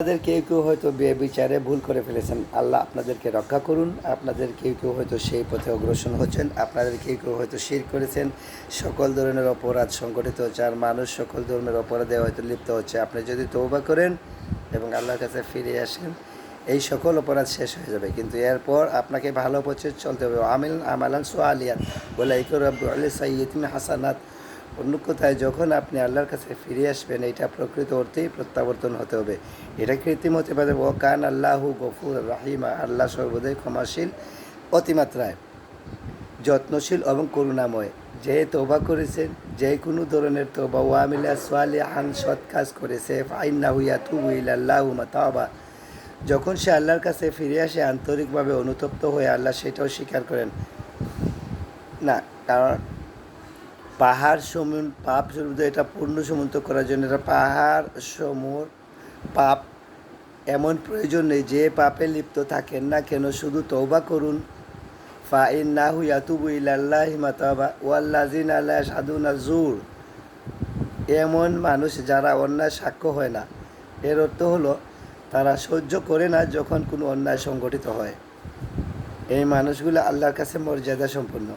আপনাদের কেউ কেউ হয়তো বিচারে ভুল করে ফেলেছেন। আল্লাহ আপনাদেরকে রক্ষা করুন। আপনাদের কেউ কেউ হয়তো সেই পথে অগ্রসর হচ্ছেন। আপনাদের কেউ কেউ হয়তো শির করেছেন। সকল ধরনের অপরাধ সংগঠিত হচ্ছে আর মানুষ সকল ধরনের অপরাধে হয়তো লিপ্ত হচ্ছে। আপনি যদি তৌবা করেন এবং আল্লাহর কাছে ফিরে আসেন, এই সকল অপরাধ শেষ হয়ে যাবে। কিন্তু এরপর আপনাকে ভালো পথে চলতে হবে। আমিল আমালান সোয়ালিয়ান বলে এই করে আলী সাইয়িদিন হাসানাত। অন্য কোথায় যখন আপনি আল্লাহর কাছে ফিরে আসবেন, এটা প্রকৃত অর্থেই প্রত্যাবর্তন হতে হবে। এটা কৃত্রিম হতে পারে। ও কান আল্লাহু গফুর রাহিমা, আল্লাহ সর্বদাই ক্ষমাশীল, অতিমাত্রায় যত্নশীল এবং করুণাময়। যে তোবা করেছেন, যে কোনো ধরনের তোবা ওয়ামিলা সোয়ালি আন সৎ কাজ করেছে ফাইন্না হুইয়া তুবু ইল্লাহ মাতাবা। যখন সে আল্লাহর কাছে ফিরে আসে, আন্তরিকভাবে অনুতপ্ত হয়ে আল্লাহ সেটাও স্বীকার করেন। না, কারণ পাহাড় সমূহ পাপ সমুদ্র, এটা পূর্ণ সমুদ্র করার জন্য, এটা পাহাড় সমূহ পাপ। এমন প্রয়োজন নেই, যে পাপে লিপ্ত থাকেন না কেন, শুধু তৌবা করুন। ফা ইন না হুইয়া তুবু ইল্লাহ মাতাবা ওয়াল্লাজিন আল্লাহ সাধুনা জুর এমন মানুষ যারা অন্যায় সাক্ষ্য হয় না। এর অর্থ হলো, তারা সহ্য করে না যখন কোনো অন্যায় সংগঠিত হয়। এই মানুষগুলো আল্লাহর কাছে মর্যাদা সম্পন্ন।